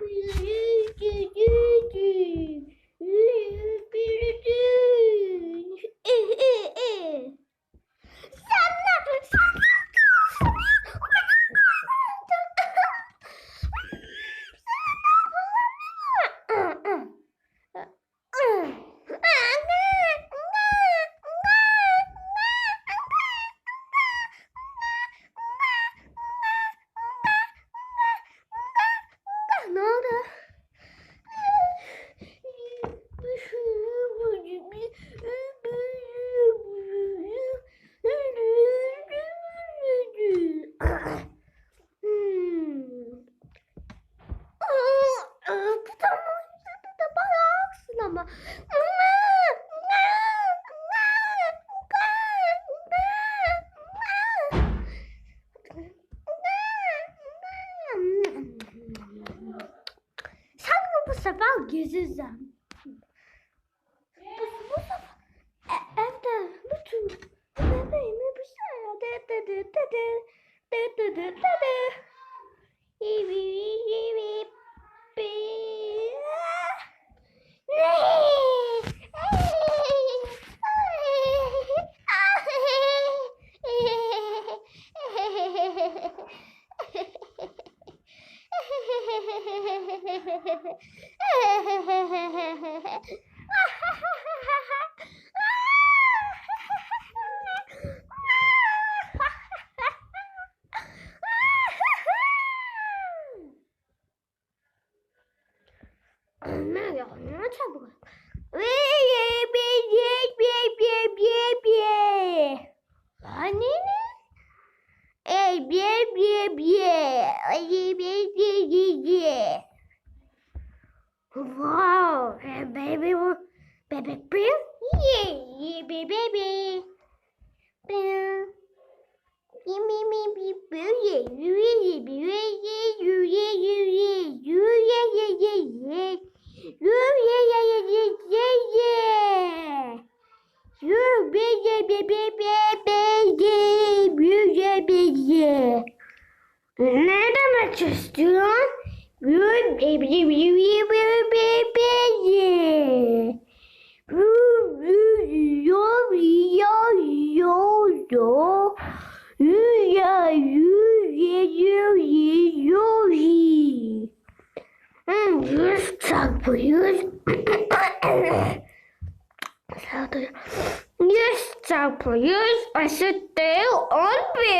Beli. Sanki bu sefer gezeceğim. Ölmez ya. Ne çabuk. Wow, baby, baby, baby, yeah, yeah, baby, baby. Give me, me, me, yeah, yeah, yeah, yeah. Yes, sir, please. I sit there on bed.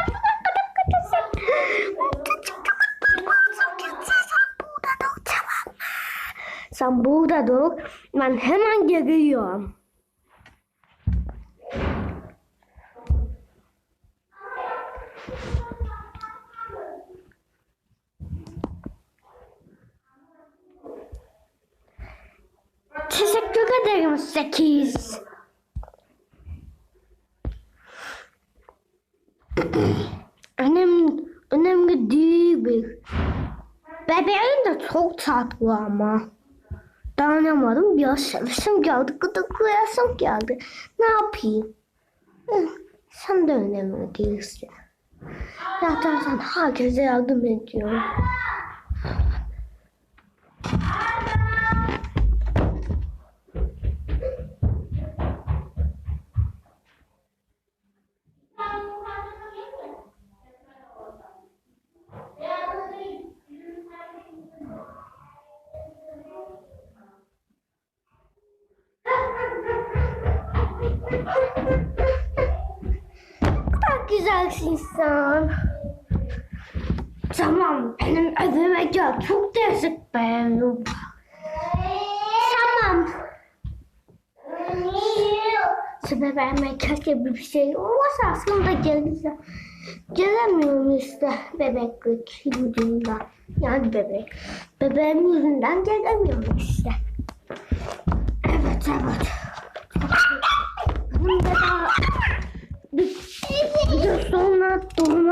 Sen burada dur. Ben hemen geliyorum. Teşekkür ederim Sekiz. Önemli, önemli değil. Bebeğin de çok tatlı ama. Dayanamadım biraz sevesim geldi, gıdıklayasım geldi. Ne yapayım? Hı, Sen de önemli değilsin. Zaten sen herkese yardım ediyorsun. güzelsin sen. Tamam benim evime gel. Çok değişik beğendim. Tamam. Sıra vermeye keşke bir şey olmasa aslında gelirse. Gelemiyorum işte bebeklik yüzünden. Yani bebek. Bebeğim yüzünden gelemiyorum işte. Evet evet.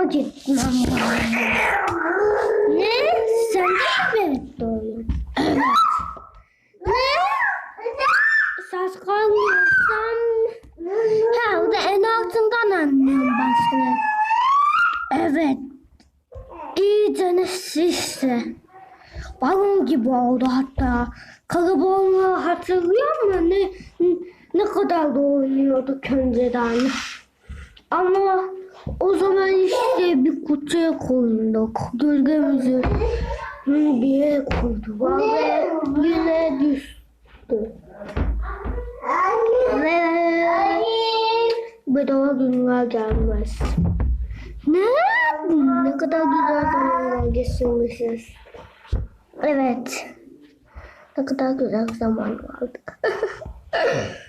gitmem. Ne? Sen de mi Mehmet? Evet. Ne? Saç kalmıyorsam... Ha o da en altından anlıyorum başını. Evet. İyice şişti. Balon gibi oldu hatta. Kalabalığı hatırlıyor musun? Ne, ne kadar da oynuyorduk önceden. Ama o zaman işte bir kutuya koyduk. Gölgemizi bir yere koyduk. Ve yine düştü. Ve bedava günler gelmez. Ne? Ne kadar güzel zamanlar geçirmişiz. Evet. Ne kadar güzel zaman vardı.